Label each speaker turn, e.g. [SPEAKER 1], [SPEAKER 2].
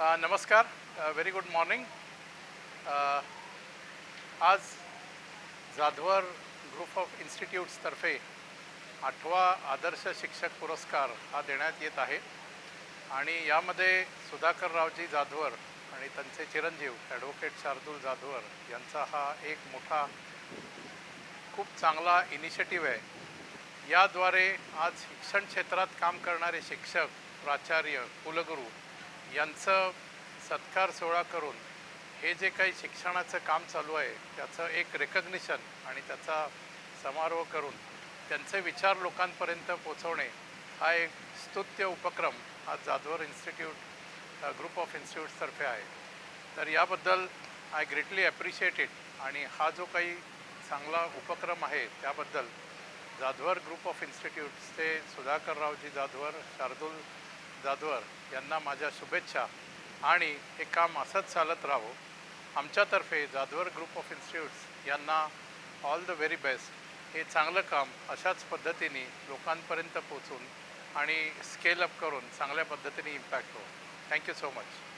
[SPEAKER 1] नमस्कार very good morning आज Jadhavar group of इन्स्टिट्यूट्सतर्फे आठवा आदर्श शिक्षक पुरस्कार हा देण्यात येत आहे. आणि यामध्ये सुधाकररावजी जाधवर आणि त्यांचे चिरंजीव ॲडव्होकेट शार्दूल जाधवर यांचा हा एक मोठा खूप चांगला इनिशिएटिव्ह आहे. याद्वारे आज शिक्षण क्षेत्रात काम करणारे शिक्षक प्राचार्य कुलगुरू यांचं सत्कार सोहळा करून हे जे काही शिक्षणाचं काम चालू आहे त्याचं एक रेकग्निशन आणि त्याचा समारोह करून त्यांचे विचार लोकांपर्यंत पोचवणे हा एक स्तुत्य उपक्रम हा जाधवर इन्स्टिट्यूट ग्रुप ऑफ इन्स्टिट्यूट्सतर्फे आहे. तर याबद्दल आय ग्रेटली ॲप्रिशिएट इट आणि हा जो काही चांगला उपक्रम आहे त्याबद्दल जाधवर ग्रुप ऑफ इन्स्टिट्यूट्सचे सुधाकररावजी जाधवर शार्दूल जाधवर यांना माझ्या शुभेच्छा. आणि हे काम असंच चालत राहो. आमच्यातर्फे जाधवर ग्रुप ऑफ इन्स्टिट्यूट्स यांना ऑल द व्हेरी बेस्ट. हे चांगलं काम अशाच पद्धतीने लोकांपर्यंत पोचून आणि स्केल अप करून चांगल्या पद्धतीने इम्पॅक्ट हो थँक्यू सो मच.